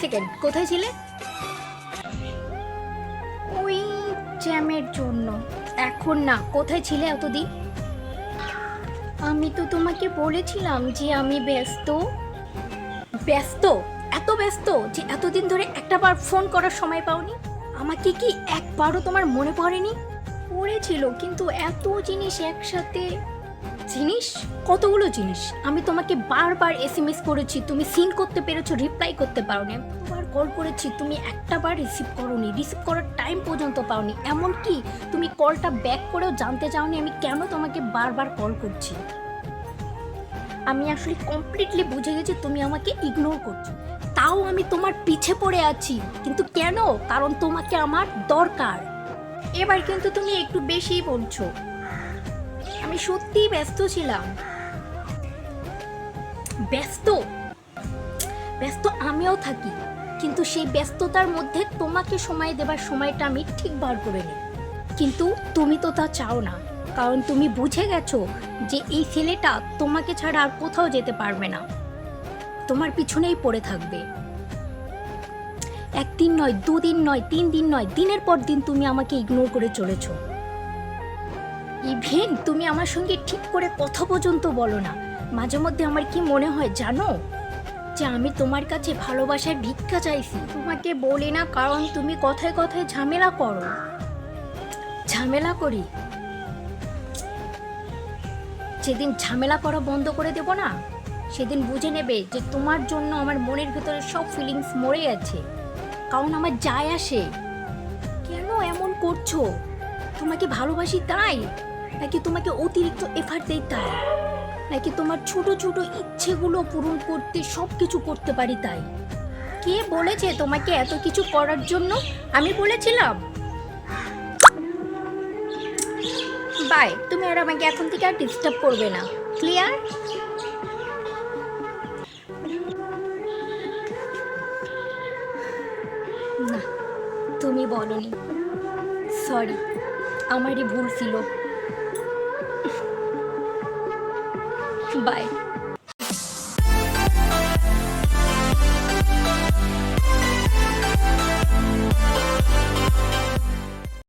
Second কোথায় ছিলে? ওই জ্যামের জন্য। এখন না কোথায় ছিলে এতদিন? আমি তো তোমাকে বলেছিলাম যে আমি ব্যস্ত। ব্যস্ত? এত ব্যস্ত যে এতদিন ধরে একটা বার ফোন করার সময় পাওনি? আমাকে কি একবারও তোমার মনে পড়েনি? পড়েছিল কিন্তু এত জিনিস একসাথে জিনিস? কতগুলো জিনিস? আমি তোমাকে বারবার এসএমএস করেছি, তুমি সিন করতে পেরেছ রিপ্লাই করতে পারোনি। আমি কতবার কল করেছি, তুমি একটা বার রিসিভ করোনি রিসিভ করার টাইম পর্যন্ত পাওনি। এমনকি তুমি কলটা ব্যাক করেও জানতে চাওনি, আমি কেন তোমাকে বারবার কল করছি? আমি আসলে কমপ্লিটলি বুঝে গেছি, তুমি আমাকে ইগনোর করছ। তাও আমি তোমার পিছে পড়ে আছি, কিন্তু কেন? কারণ তোমাকে আমার দরকার। এবার কিন্তু তুমি একটু বেশিই বলছো। আমি সত্যিই ব্যস্ত ছিলাম। ব্যস্ত? ব্যস্ত আমিও থাকি, কিন্তু সেই ব্যস্ততার মধ্যে তোমাকে সময় দেবার সময়টা আমি ঠিক বার করে নিই। কিন্তু তুমি তো তা চাও না, কারণ তুমি বুঝে গেছো যে এই ছেলেটা তোমাকে ছাড়া আর কোথাও যেতে পারবে না। তোমার পিছনেই পড়ে থাকবে। একদিন নয়, দুদিন নয়, তিন দিন নয়, দিনের পর দিন তুমি আমাকে ইগনোর করে চলেছো। ইভেন তুমি আমার সঙ্গে ঠিক করে কথা পর্যন্ত বলো না। মাঝে মধ্যে আমার কি মনে হয় জানো? যে আমি তোমার কাছে ভালোবাসার ভিক্ষা চাইছি। তোমাকে বলি না কারণ তুমি কথায় কথায় ঝামেলা করো। ঝামেলা করি? যেদিন ঝামেলা করা বন্ধ করে দেব না, সেদিন বুঝে নেবে যে তোমার জন্য আমার মনের ভেতরে সব ফিলিংস মরে গেছে। কারণ আমার যায় আসে। কেন এমন করছ? তোমাকে ভালোবাসি তাই। নাকি তোমাকে অতিরিক্ত এফার্ট দেই তাই? নাকি তোমার ছোট ছোট ইচ্ছেগুলো পূরণ করতে সব কিছু করতে পারি তাই? কে বলেছে তোমাকে এত কিছু করার জন্য? আমি বলেছিলাম। বাই তুমি আর আমাকে এখন থেকে আর ডিস্টার্ব করবে না। ক্লিয়ার না, তুমি বলনি। সরি আমারই ভুল ছিল। বাই